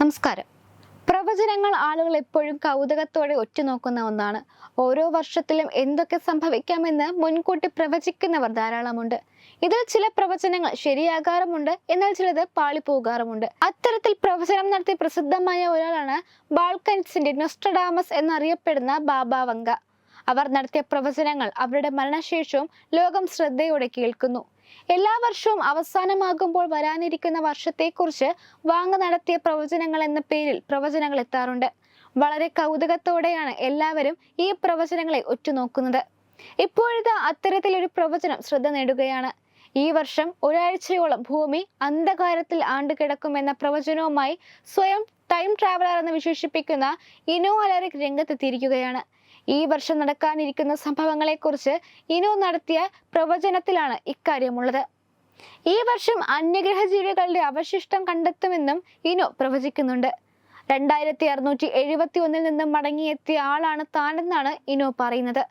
നമസ്കാരം. പ്രവചനങ്ങൾ ആളുകൾ എപ്പോഴും കൗതുകത്തോടെ ഒറ്റുനോക്കുന്ന ഒന്നാണ്. ഓരോ വർഷത്തിലും എന്തൊക്കെ സംഭവിക്കാമെന്ന് മുൻകൂട്ടി പ്രവചിക്കുന്നവർ ധാരാളമുണ്ട്. ഇതിൽ ചില പ്രവചനങ്ങൾ ശരിയാകാറുമുണ്ട് എന്നാൽ ചിലത് പാളിപ്പോകാറുമുണ്ട്. അത്തരത്തിൽ പ്രവചനം നടത്തി പ്രസിദ്ധമായ ഒരാളാണ് ബാൾക്കൻസിന്റെ നൊസ്ട്രഡാമസ് എന്നറിയപ്പെടുന്ന ബാബ വങ്ക അവർ നടത്തിയ പ്രവചനങ്ങൾ അവരുടെ മരണശേഷവും ലോകം ശ്രദ്ധയോടെ കേൾക്കുന്നു. എല്ലാ വർഷവും അവസാനമാകുമ്പോൾ വരാനിരിക്കുന്ന വർഷത്തെക്കുറിച്ച് വാങ്ങ നടത്തിയ പ്രവചനങ്ങൾ എന്ന പേരിൽ പ്രവചനങ്ങൾ എത്താറുണ്ട്. വളരെ കൗതുകത്തോടെയാണ് എല്ലാവരും ഈ പ്രവചനങ്ങളെ ഉറ്റുനോക്കുന്നത്. ഇപ്പോഴത്തെ അത്തരത്തിലൊരു പ്രവചനം ശ്രദ്ധ നേടുകയാണ്. ഈ വർഷം ഒരാഴ്ചയോളം ഭൂമി അന്ധകാരത്തിൽ ആണ്ടുകിടക്കുമെന്ന പ്രവചനവുമായി സ്വയം ടൈം ട്രാവലർ എന്ന് വിശേഷിപ്പിക്കുന്ന ഇനോ അലറിക് രംഗത്തെത്തിയിരിക്കുകയാണ്. ഈ വർഷം നടക്കാനിരിക്കുന്ന സംഭവങ്ങളെക്കുറിച്ച് ഇനോ നടത്തിയ പ്രവചനത്തിലാണ് ഇക്കാര്യമുള്ളത്. ഈ വർഷം അന്യഗ്രഹ ജീവികളുടെ അവശിഷ്ടം കണ്ടെത്തുമെന്നും ഇനോ പ്രവചിക്കുന്നുണ്ട്. രണ്ടായിരത്തി അറുന്നൂറ്റി എഴുപത്തി ഒന്നിൽ നിന്നും മടങ്ങിയെത്തിയ ആളാണ് താനെന്നാണ് ഇനോ പറയുന്നത്.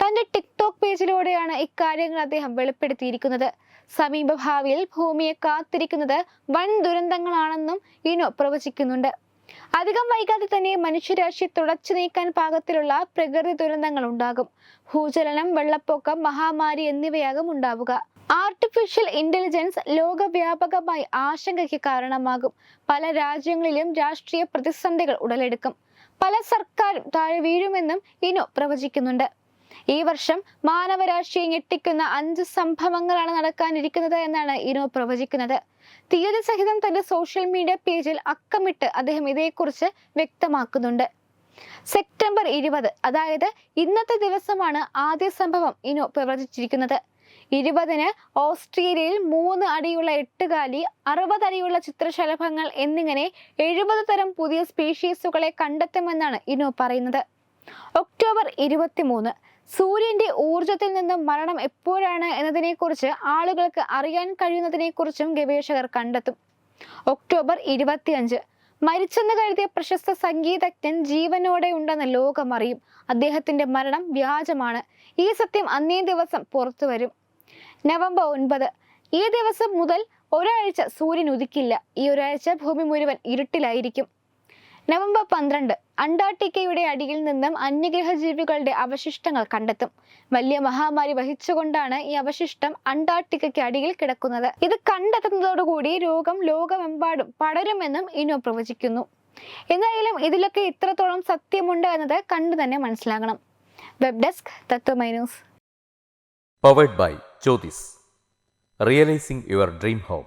തന്റെ ടിക്ടോക്ക് പേജിലൂടെയാണ് ഇക്കാര്യങ്ങൾ അദ്ദേഹം വെളിപ്പെടുത്തിയിരിക്കുന്നത്. സമീപഭാവിയിൽ ഭൂമിയെ കാത്തിരിക്കുന്നത് വൻ ദുരന്തങ്ങളാണെന്നും ഇനോ പ്രവചിക്കുന്നുണ്ട്. അധികം വൈകാതെ തന്നെ മനുഷ്യരാശി തുടച്ചു നീക്കാൻ പാകത്തിലുള്ള പ്രകൃതി ദുരന്തങ്ങൾ ഉണ്ടാകും. ഭൂചലനം വെള്ളപ്പൊക്കം മഹാമാരി എന്നിവയാകും ഉണ്ടാവുക. ആർട്ടിഫിഷ്യൽ ഇന്റലിജൻസ് ലോകവ്യാപകമായി ആശങ്കയ്ക്ക് കാരണമാകും. പല രാജ്യങ്ങളിലും രാഷ്ട്രീയ പ്രതിസന്ധികൾ ഉടലെടുക്കും. പല സർക്കാരും താഴെ വീഴുമെന്നും ഇനു പ്രവചിക്കുന്നുണ്ട്. ഈ വർഷം മാനവരാശിയെ ഞെട്ടിക്കുന്ന അഞ്ച് സംഭവങ്ങളാണ് നടക്കാനിരിക്കുന്നത് എന്നാണ് ഇനോ പ്രവചിക്കുന്നത്. തീയതി സഹിതം തന്റെ സോഷ്യൽ മീഡിയ പേജിൽ അക്കമിട്ട് അദ്ദേഹം ഇതേക്കുറിച്ച് വ്യക്തമാക്കുന്നുണ്ട്. സെപ്റ്റംബർ ഇരുപത് അതായത് ഇന്നത്തെ ദിവസമാണ് ആദ്യ സംഭവം ഇനോ പ്രവചിച്ചിരിക്കുന്നത്. ഇരുപതിന് ഓസ്ട്രേലിയയിൽ മൂന്ന് അടിയുള്ള എട്ടുകാലി അറുപത് അടിയുള്ള ചിത്രശലഭങ്ങൾ എന്നിങ്ങനെ എഴുപത് തരം പുതിയ സ്പീഷീസുകളെ കണ്ടെത്തുമെന്നാണ് ഇനോ പറയുന്നത്. ഒക്ടോബർ ഇരുപത്തിമൂന്ന് സൂര്യന്റെ ഊർജത്തിൽ നിന്നും മരണം എപ്പോഴാണ് എന്നതിനെക്കുറിച്ച് ആളുകൾക്ക് അറിയാൻ കഴിയുന്നതിനെക്കുറിച്ചും ഗവേഷകർ കണ്ടെത്തും. ഒക്ടോബർ ഇരുപത്തിയഞ്ച്. മരിച്ചെന്ന് കരുതിയ പ്രശസ്ത സംഗീതജ്ഞൻ ജീവനോടെ ഉണ്ടെന്ന് ലോകം അറിയും അദ്ദേഹത്തിന്റെ മരണം വ്യാജമാണ്. ഈ സത്യം അന്നേ ദിവസം പുറത്തു വരും. നവംബർ ഒൻപത്. ഈ ദിവസം മുതൽ ഒരാഴ്ച സൂര്യൻ ഉദിക്കില്ല. ഈ ഒരാഴ്ച ഭൂമി മുഴുവൻ ഇരുട്ടിലായിരിക്കും. നവംബർ പന്ത്രണ്ട് അന്റാർട്ടിക്കയുടെ അടിയിൽ നിന്നും അന്യഗ്രഹ ജീവികളുടെ അവശിഷ്ടങ്ങൾ കണ്ടെത്തും. വലിയ മഹാമാരി വഹിച്ചുകൊണ്ടാണ് ഈ അവശിഷ്ടം അന്റാർട്ടിക്കയ്ക്ക് അടിയിൽ കിടക്കുന്നത്. ഇത് കണ്ടെത്തുന്നതോടുകൂടി രോഗം ലോകമെമ്പാടും പടരുമെന്നും ഇനോ പ്രവചിക്കുന്നു. എന്തായാലും ഇതിലൊക്കെ ഇത്രത്തോളം സത്യമുണ്ട് എന്നത് കണ്ടു തന്നെ മനസ്സിലാകണം. Web desk Tatwamayi news. Powered by Jyothis realising your dream home